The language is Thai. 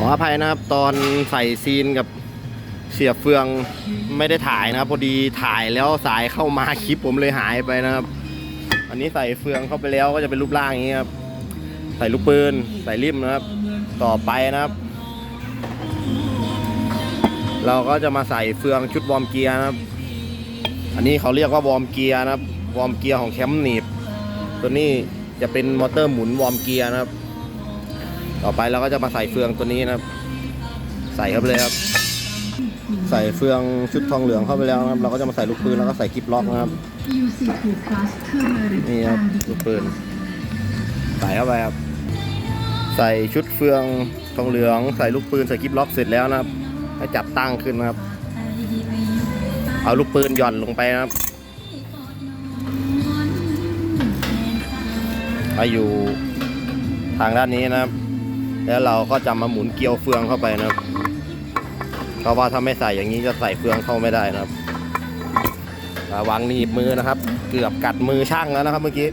ออภัยนะครับ ตอนใส่ซีนกับเสียเฟืองไม่ได้ถ่ายนะครับพอดีถ่ายแล้วสายเข้ามาคลิปผมเลยหายไปนะครับ อันนี้ใส่เฟืองเข้าไปแล้วก็จะเป็นรูปร่างอย่างนี้ครับ ใส่ลูกปืนใส่ริมนะครับ ต่อไปนะครับ เราก็จะมาใส่เฟืองชุดวอร์มเกียร์นะครับ อันนี้เขาเรียกว่าวอร์มเกียร์นะครับ วอร์มเกียร์ของแคมป์หนีบ ตัวนี้จะเป็นมอเตอร์หมุนวอร์มเกียร์นะครับ ต่อไปเราก็จะมาใส่เฟืองตัวนี้นะครับ ใส่เข้าไปเลยครับ ใส่เฟืองชุดทองเหลืองเข้าไปแล้วนะครับ เราก็จะมาใส่ลูกปืนแล้วก็ใส่กิฟล็อกนะครับนี่ครับลูกปืนใส่เข้าไปครับ ใส่ชุดเฟืองทองเหลือง ใส่ลูกปืนใส่กิฟล็อกเสร็จแล้วนะครับให้จับตั้งขึ้นนะครับ เอาลูกปืนหย่อนลงไปนะครับไปอยู่ทางด้านนี้นะครับ แล้วเราก็จะมาหมุนเกลียวเฟืองเข้าไปนะครับเพราะว่าถ้าไม่ใส่อย่างนี้จะใส่เฟืองเข้าไม่ได้นะครับระวังหนีบมือนะครับ เกือบกัดมือช่างแล้วนะครับเมื่อกี้